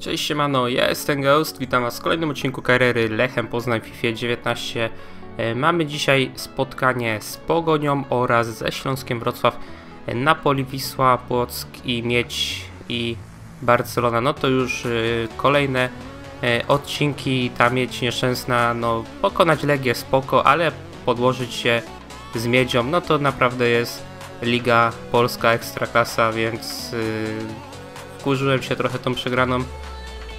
Cześć siemano, ja jestem Ghost, witam was w kolejnym odcinku kariery Lechem Poznań FIFA 19. E, Mamy dzisiaj spotkanie z Pogonią oraz ze Śląskiem Wrocław, e, Napoli, Wisła, Płock i Miedź i Barcelona. No to już e, kolejne odcinki, ta Miedź nieszczęsna, no pokonać Legię spoko, ale podłożyć się z Miedzią, no to naprawdę jest Liga Polska Ekstraklasa, więc wkurzyłem się trochę tą przegraną,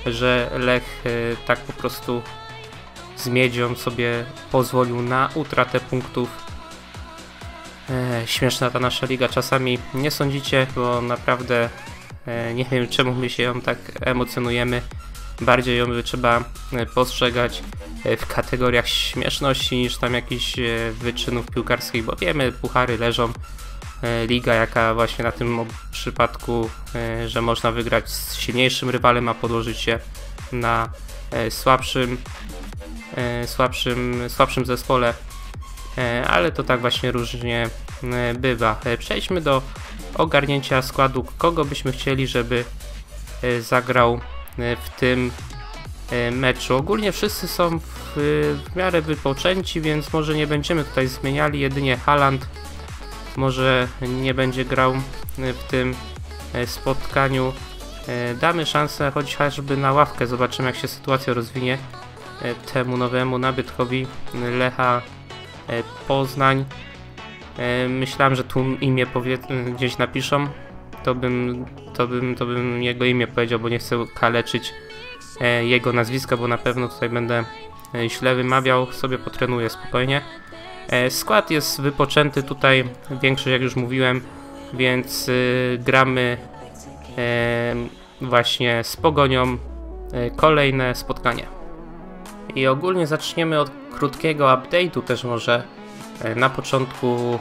że Lech yy, tak po prostu z Miedzią sobie pozwolił na utratę punktów. E, śmieszna ta nasza liga czasami, nie sądzicie, bo naprawdę e, nie wiem czemu my się ją tak emocjonujemy. Bardziej ją trzeba e, postrzegać e, w kategoriach śmieszności niż tam jakichś e, wyczynów piłkarskich, bo wiemy, puchary leżą, e, liga jaka właśnie na tym przypadku, e, że można wygrać z silniejszym rywalem, a podłożyć się na e, słabszym, e, słabszym, słabszym zespole, E, ale to tak właśnie różnie e, bywa. E, Przejdźmy do ogarnięcia składu, kogo byśmy chcieli, żeby e, zagrał e, w tym e, meczu. Ogólnie wszyscy są w, w miarę wypoczęci, więc może nie będziemy tutaj zmieniali, jedynie Haaland może nie będzie grał e, w tym e, spotkaniu. E, Damy szansę chociażby na ławkę, zobaczymy jak się sytuacja rozwinie temu nowemu nabytkowi Lecha Poznań. Myślałem, że tu imię gdzieś napiszą, to bym, to, bym, to bym jego imię powiedział, bo nie chcę kaleczyć jego nazwiska, bo na pewno tutaj będę źle wymawiał, sobie potrenuję spokojnie. E, Skład jest wypoczęty tutaj, większość jak już mówiłem, więc y, gramy e, właśnie z Pogonią e, kolejne spotkanie. I ogólnie zaczniemy od krótkiego update'u też może na początku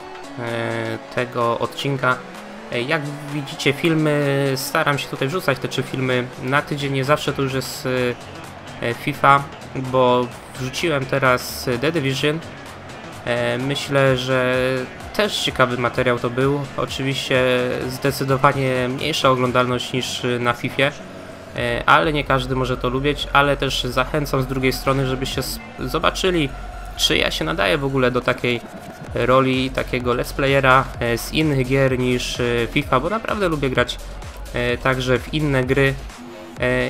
tego odcinka. Jak widzicie filmy, staram się tutaj wrzucać te trzy filmy na tydzień, nie zawsze to już jest FIFA, bo wrzuciłem teraz The Division. E, Myślę, że też ciekawy materiał to był. Oczywiście zdecydowanie mniejsza oglądalność niż na FIFA, e, ale nie każdy może to lubić, ale też zachęcam z drugiej strony, żebyście zobaczyli, czy ja się nadaję w ogóle do takiej roli, takiego let's playera e, z innych gier niż FIFA, bo naprawdę lubię grać także w inne gry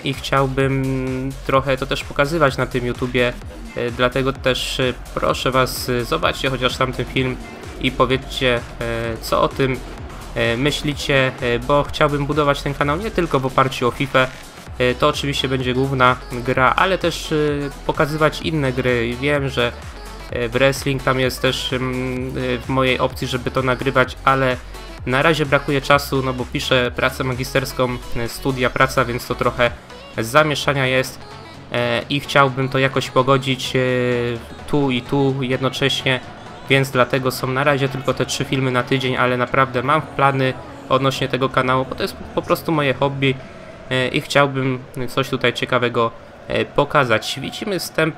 i chciałbym trochę to też pokazywać na tym YouTubie, e, dlatego też e, proszę Was, e, zobaczcie chociaż tamten film i powiedzcie e, co o tym e, myślicie, e, bo chciałbym budować ten kanał nie tylko w oparciu o FIFA, e, to oczywiście będzie główna gra, ale też e, pokazywać inne gry. Wiem, że e, w wrestling tam jest też mm, e, w mojej opcji, żeby to nagrywać, ale na razie brakuje czasu, no bo piszę pracę magisterską, e, studia praca, więc to trochę zamieszania jest e, i chciałbym to jakoś pogodzić e, tu i tu jednocześnie, więc dlatego są na razie tylko te trzy filmy na tydzień, ale naprawdę mam plany odnośnie tego kanału, bo to jest po prostu moje hobby i chciałbym coś tutaj ciekawego pokazać. Widzimy wstęp,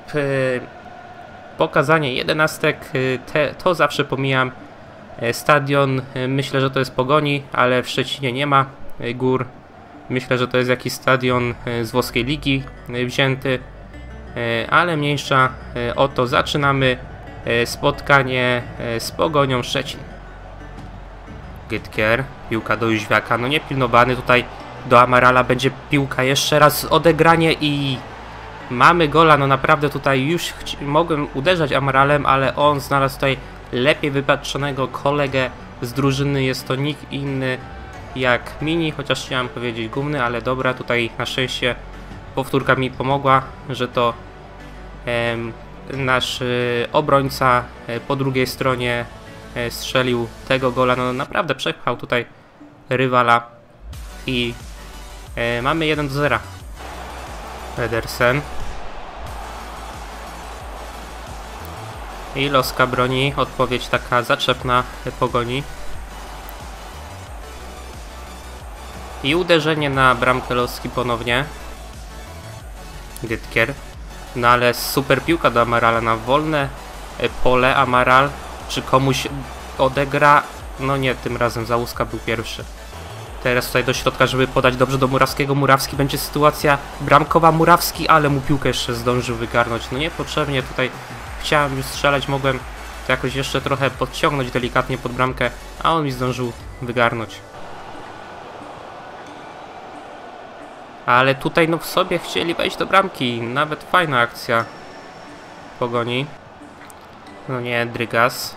pokazanie jedenastek, te, to zawsze pomijam. E, Stadion, e, myślę, że to jest Pogoni, ale w Szczecinie nie ma e, gór. Myślę, że to jest jakiś stadion z włoskiej ligi wzięty, ale mniejsza o to. Zaczynamy spotkanie z Pogonią Szczecin. Gytkier, piłka do Jóźwiaka, no niepilnowany tutaj do Amarala będzie piłka jeszcze raz odegranie i mamy gola, no naprawdę tutaj już mogłem uderzać Amaralem, ale on znalazł tutaj lepiej wypatrzonego kolegę z drużyny, jest to nikt inny jak Mini, chociaż chciałem powiedzieć gumny, ale dobra, tutaj na szczęście powtórka mi pomogła, że to nasz y, obrońca e, po drugiej stronie e, strzelił tego gola, no naprawdę przepchał tutaj rywala i e, mamy 1 do 0. Pedersen. I Loska broni, odpowiedź taka zaczepna pogoni. I uderzenie na bramkę Loski ponownie. Gytkier. No ale super piłka do Amarala na wolne e, pole. Amaral czy komuś odegra? No nie, tym razem Załuska był pierwszy. Teraz tutaj do środka, żeby podać dobrze do Murawskiego. Murawski będzie sytuacja bramkowa. Murawski, ale mu piłkę jeszcze zdążył wygarnąć. No niepotrzebnie tutaj chciałem już strzelać, mogłem to jakoś jeszcze trochę podciągnąć delikatnie pod bramkę, a on mi zdążył wygarnąć. Ale tutaj no w sobie chcieli wejść do bramki. Nawet fajna akcja pogoni. No nie, Drygas.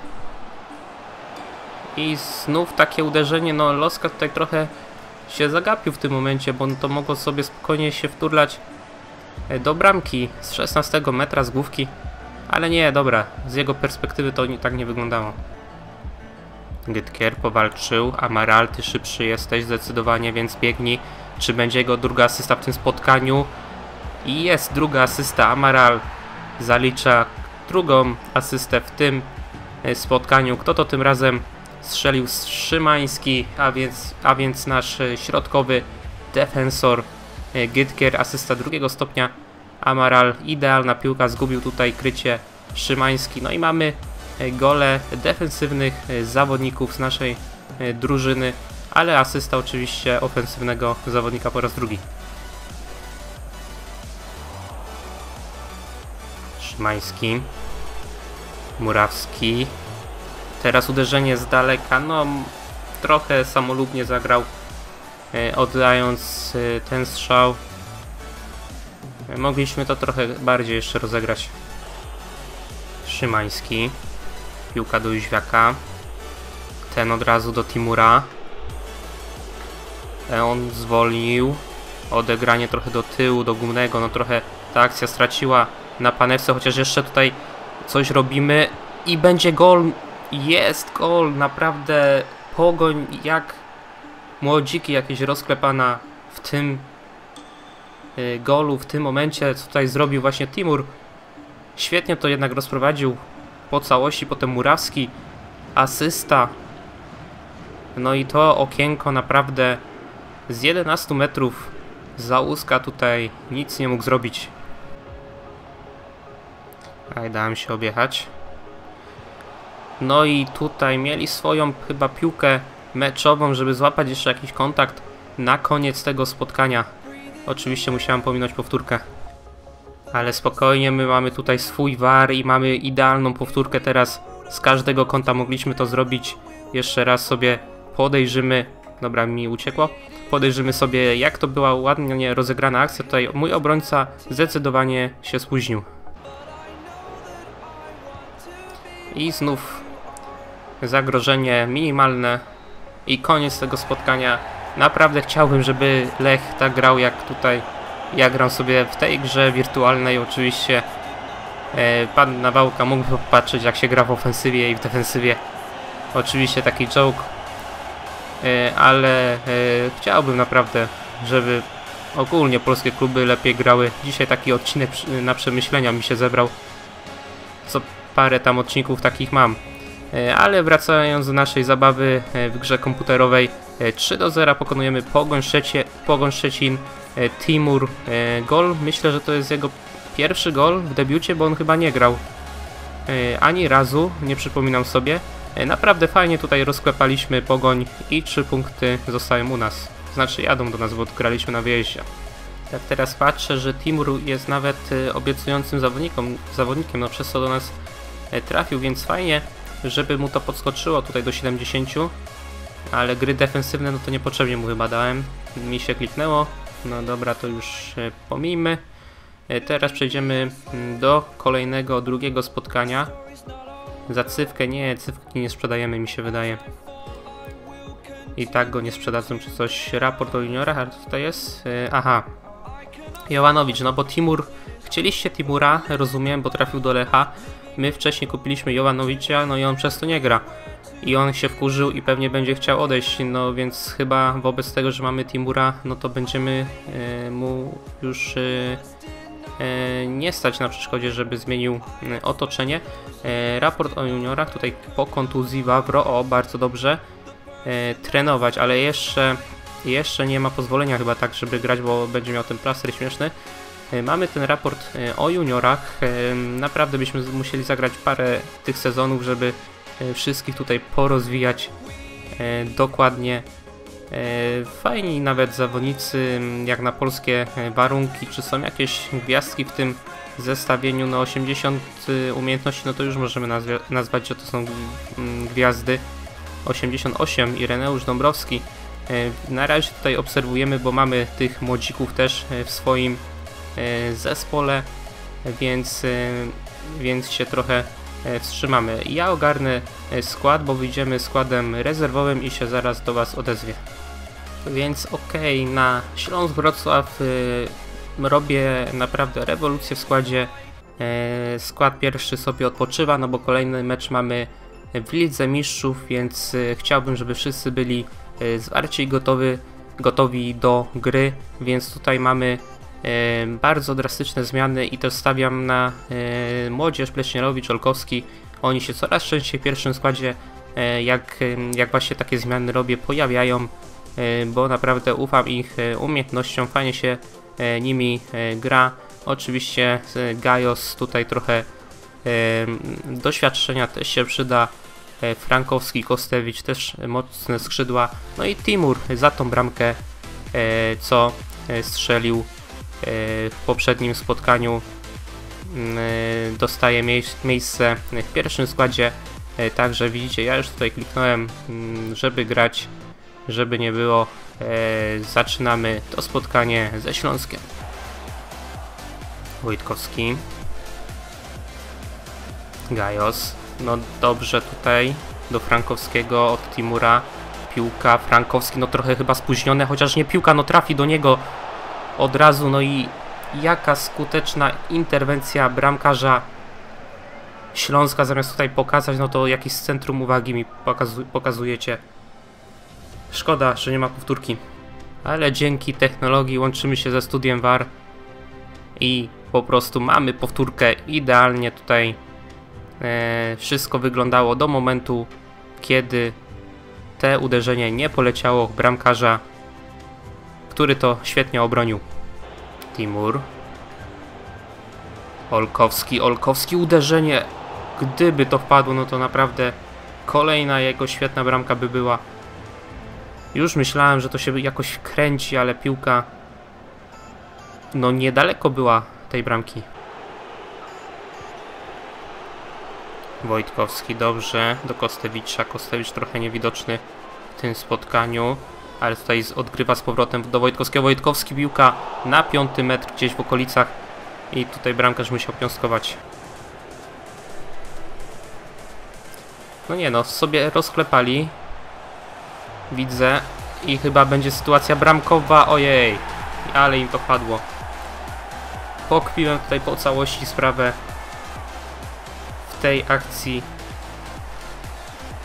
I znów takie uderzenie, no Loska tutaj trochę się zagapił w tym momencie, bo to mogło sobie spokojnie się wturlać e, do bramki z 16 metra z główki. Ale nie, dobra, z jego perspektywy to nie, tak nie wyglądało. Gytkier powalczył, Amaral, ty szybszy jesteś zdecydowanie, więc biegnij. Czy będzie jego druga asysta w tym spotkaniu? I jest druga asysta, Amaral zalicza drugą asystę w tym e, spotkaniu. Kto to tym razem strzelił? Szymański, a więc, a więc nasz e, środkowy defensor e, Gytkier, asysta drugiego stopnia. Amaral, idealna piłka, zgubił tutaj krycie Szymański. No i mamy gole defensywnych zawodników z naszej drużyny, ale asysta oczywiście ofensywnego zawodnika po raz drugi. Szymański, Murawski. Teraz uderzenie z daleka, no trochę samolubnie zagrał, oddając ten strzał. Mogliśmy to trochę bardziej jeszcze rozegrać. Szymański. Piłka do Jóźwiaka. Ten od razu do Timura. On zwolnił. Odegranie trochę do tyłu, do gumnego. No trochę ta akcja straciła na panewce, chociaż jeszcze tutaj coś robimy. I będzie gol. Jest gol. Naprawdę pogoń jak młodziki jakieś rozklepana w tym golu, w tym momencie, co tutaj zrobił właśnie Timur. Świetnie to jednak rozprowadził po całości, potem Murawski, asysta. No i to okienko naprawdę z 11 metrów Załuska tutaj nic nie mógł zrobić. Aj, dałem się objechać. No i tutaj mieli swoją chyba piłkę meczową, żeby złapać jeszcze jakiś kontakt na koniec tego spotkania. Oczywiście musiałem pominąć powtórkę. Ale spokojnie, my mamy tutaj swój war i mamy idealną powtórkę teraz. Z każdego kąta mogliśmy to zrobić. Jeszcze raz sobie podejrzymy. Dobra, mi uciekło. Podejrzymy sobie, jak to była ładnie rozegrana akcja. Tutaj mój obrońca zdecydowanie się spóźnił. I znów zagrożenie minimalne i koniec tego spotkania. Naprawdę chciałbym, żeby Lech tak grał jak tutaj. Ja gram sobie w tej grze wirtualnej oczywiście. E, pan Nawałka mógłby popatrzeć jak się gra w ofensywie i w defensywie. Oczywiście taki joke. E, ale e, chciałbym naprawdę żeby ogólnie polskie kluby lepiej grały. Dzisiaj taki odcinek na przemyślenia mi się zebrał. Co parę tam odcinków takich mam. Ale wracając do naszej zabawy w grze komputerowej 3 e, do 0 pokonujemy Pogoń, Szczecie, Pogoń Szczecin E, Timur e, gol. Myślę, że to jest jego pierwszy gol w debiucie, bo on chyba nie grał ani razu, nie przypominam sobie. Naprawdę fajnie tutaj rozklepaliśmy pogoń i trzy punkty zostają u nas. Znaczy jadą do nas, bo graliśmy na wyjeździe. Jak teraz patrzę, że Timur jest nawet obiecującym zawodnikiem, no przez co do nas trafił, więc fajnie, żeby mu to podskoczyło tutaj do 70. Ale gry defensywne, no to niepotrzebnie mu chyba dałem. Mi się kliknęło, no dobra, to już pomijmy. E, teraz przejdziemy mm, do kolejnego, drugiego spotkania. Za cywkę, nie, cywki nie sprzedajemy mi się wydaje. I tak go nie sprzedadzą czy coś. Raport o juniorach, ale tutaj jest? E, aha. Jowanowicz, no bo Timur, chcieliście Timura, rozumiem, bo trafił do Lecha. My wcześniej kupiliśmy Jowanowicza, no i on przez to nie gra i on się wkurzył i pewnie będzie chciał odejść, no więc chyba wobec tego, że mamy Timura, no to będziemy e, mu już e, e, nie stać na przeszkodzie, żeby zmienił otoczenie. Raport o juniorach, tutaj po kontuzji Wawro, o bardzo dobrze, trenować, ale jeszcze, jeszcze nie ma pozwolenia chyba tak, żeby grać, bo będzie miał ten plaster śmieszny. Mamy ten raport o juniorach. Naprawdę byśmy musieli zagrać parę tych sezonów, żeby wszystkich tutaj porozwijać e, dokładnie E, fajni nawet zawodnicy, jak na polskie e, warunki. Czy są jakieś gwiazdki w tym zestawieniu? No 80 e, umiejętności, no to już możemy nazwać, że to są gwiazdy. 88 Ireneusz Dąbrowski. Na razie tutaj obserwujemy, bo mamy tych młodzików też w swoim zespole, więc, więc się trochę wstrzymamy. Ja ogarnę skład, bo wyjdziemy składem rezerwowym i się zaraz do Was odezwie. Więc okej, okay, na Śląsk Wrocław y, robię naprawdę rewolucję w składzie. E, skład pierwszy sobie odpoczywa, no bo kolejny mecz mamy w Lidze Mistrzów, więc chciałbym, żeby wszyscy byli zwarci i gotowi, gotowi do gry, więc tutaj mamy e, bardzo drastyczne zmiany i to stawiam na e, młodzież Pleśnierowicz, Olkowski. Oni się coraz częściej w pierwszym składzie, e, jak, jak właśnie takie zmiany robię, pojawiają. E, bo naprawdę ufam ich e, umiejętnościom, fajnie się e, nimi gra. Oczywiście Gajos tutaj trochę doświadczenia też się przyda. Frankowski, Kostewicz też mocne skrzydła. No i Timur za tą bramkę, co strzelił w poprzednim spotkaniu, dostaje miejsce w pierwszym składzie. Także widzicie, ja już tutaj kliknąłem, żeby grać żeby nie było, e, zaczynamy to spotkanie ze Śląskiem. Wojtkowski. Gajos. No dobrze tutaj do Frankowskiego od Timura. Piłka, Frankowski no trochę chyba spóźnione, chociaż nie piłka, no trafi do niego od razu. No i jaka skuteczna interwencja bramkarza Śląska zamiast tutaj pokazać, no to jakieś centrum uwagi mi pokazu pokazujecie. Szkoda, że nie ma powtórki. Ale dzięki technologii łączymy się ze studiem VAR i po prostu mamy powtórkę idealnie tutaj e, wszystko wyglądało do momentu kiedy te uderzenie nie poleciało bramkarza który to świetnie obronił. Timur. Olkowski, Olkowski uderzenie. Gdyby to wpadło no to naprawdę kolejna jego świetna bramka by była. Już myślałem, że to się jakoś kręci, ale piłka no niedaleko była tej bramki. Wojtkowski dobrze. Do Kostewicza. Kostewicz trochę niewidoczny w tym spotkaniu, ale tutaj odgrywa z powrotem do Wojtkowskiego. Wojtkowski piłka na piąty metr gdzieś w okolicach i tutaj bramkarz musiał piąskować. No nie no, sobie rozklepali Widzę. I chyba będzie sytuacja bramkowa. Ojej. Ale im to padło. Pokpiłem tutaj po całości sprawę w tej akcji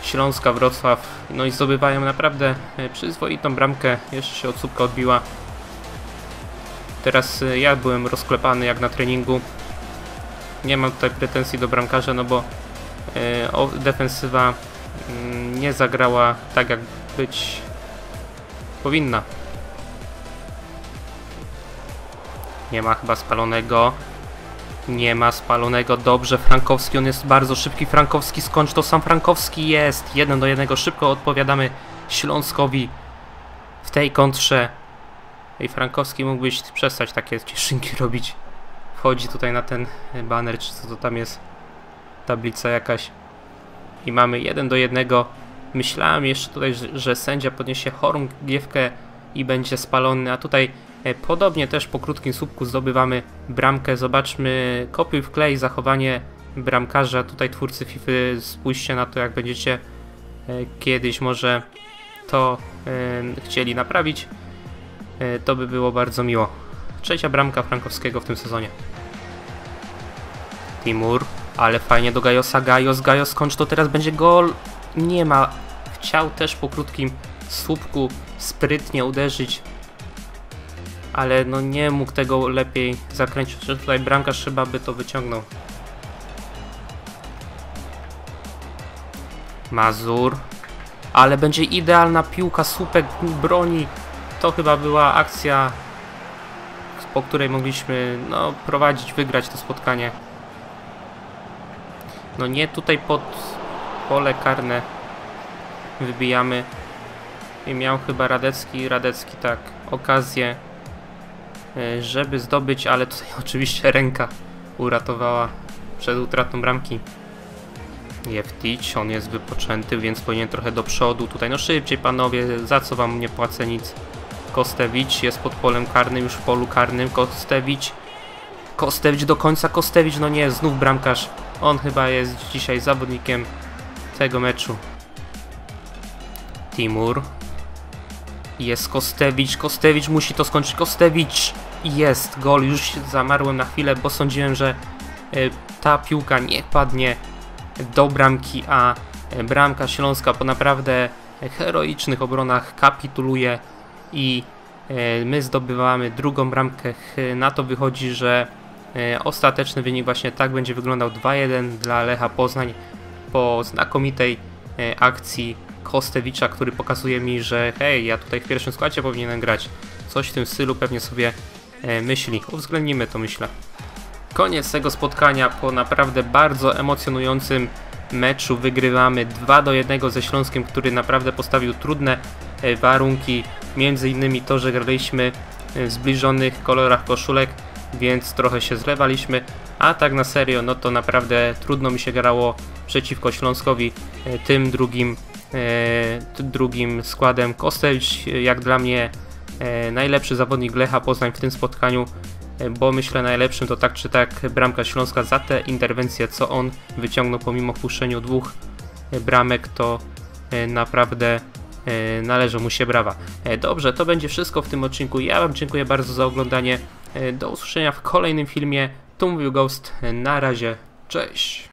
Śląska Wrocław. No i zdobywają naprawdę e, przyzwoitą bramkę. Jeszcze się odsłupka odbiła. Teraz e, ja byłem rozklepany jak na treningu. Nie mam tutaj pretensji do bramkarza, no bo e, defensywa mm, nie zagrała tak jak być powinna. Nie ma chyba spalonego. Nie ma spalonego. Dobrze, Frankowski, on jest bardzo szybki. Frankowski, skończ to sam Frankowski jest. Jeden do jednego. Szybko odpowiadamy Śląskowi w tej kontrze. I Frankowski mógłbyś przestać takie cieszynki robić. Wchodzi tutaj na ten baner, czy co to tam jest. Tablica jakaś. I mamy jeden do jednego. Myślałem jeszcze tutaj, że, sędzia podniesie chorągiewkę i będzie spalony, a tutaj podobnie też po krótkim słupku zdobywamy bramkę. Zobaczmy kopiuj w klej zachowanie bramkarza. Tutaj twórcy FIFA spójrzcie na to jak będziecie e, kiedyś może to e, chcieli naprawić. To by było bardzo miło. Trzecia bramka Frankowskiego w tym sezonie. Timur, ale fajnie do Gajosa. Gajos, Gajos, skończ to teraz będzie gol nie ma. Chciał też po krótkim słupku sprytnie uderzyć, ale no nie mógł tego lepiej zakręcić. Tutaj bramkarz chyba by to wyciągnął. Mazur. Ale będzie idealna piłka, słupek broni. To chyba była akcja, po której mogliśmy no, prowadzić, wygrać to spotkanie. No nie tutaj pod pole karne wybijamy. I miał chyba Radecki, Radecki tak, okazję, żeby zdobyć, ale tutaj oczywiście ręka uratowała przed utratą bramki. Jeftić, on jest wypoczęty, więc powinien trochę do przodu. Tutaj no szybciej panowie, za co wam nie płacę nic. Kostewicz jest pod polem karnym, już w polu karnym. Kostewicz, Kostewicz do końca, Kostewicz, no nie, znów bramkarz. On chyba jest dzisiaj zawodnikiem tego meczu. Timur. Jest Kostewicz, Kostewicz musi to skończyć, Kostewicz! Jest gol, już zamarłem na chwilę, bo sądziłem, że y, ta piłka nie padnie do bramki, a y, bramka Śląska po naprawdę heroicznych obronach kapituluje i y, my zdobywamy drugą bramkę. Na to wychodzi, że ostateczny wynik właśnie tak będzie wyglądał 2-1 dla Lecha Poznań po znakomitej akcji Kostewicza, który pokazuje mi, że hej, ja tutaj w pierwszym składzie powinienem grać. Coś w tym stylu pewnie sobie myśli. Uwzględnimy to, myślę. Koniec tego spotkania po naprawdę bardzo emocjonującym meczu. Wygrywamy 2 do 1 ze Śląskiem, który naprawdę postawił trudne e, warunki. Między innymi to, że graliśmy e, w zbliżonych kolorach koszulek, więc trochę się zlewaliśmy. A tak na serio, no to naprawdę trudno mi się grało przeciwko Śląskowi e, tym drugim e, drugim składem. Kostewicz, e, jak dla mnie, e, najlepszy zawodnik Lecha Poznań w tym spotkaniu, e, bo myślę najlepszym to tak czy tak bramka Śląska za te interwencje, co on wyciągnął pomimo wpuszczeniu dwóch e, bramek, to e, naprawdę e, należą mu się brawa. E, Dobrze, to będzie wszystko w tym odcinku. Ja Wam dziękuję bardzo za oglądanie. E, Do usłyszenia w kolejnym filmie. Tu mówił Ghost. E, Na razie, cześć.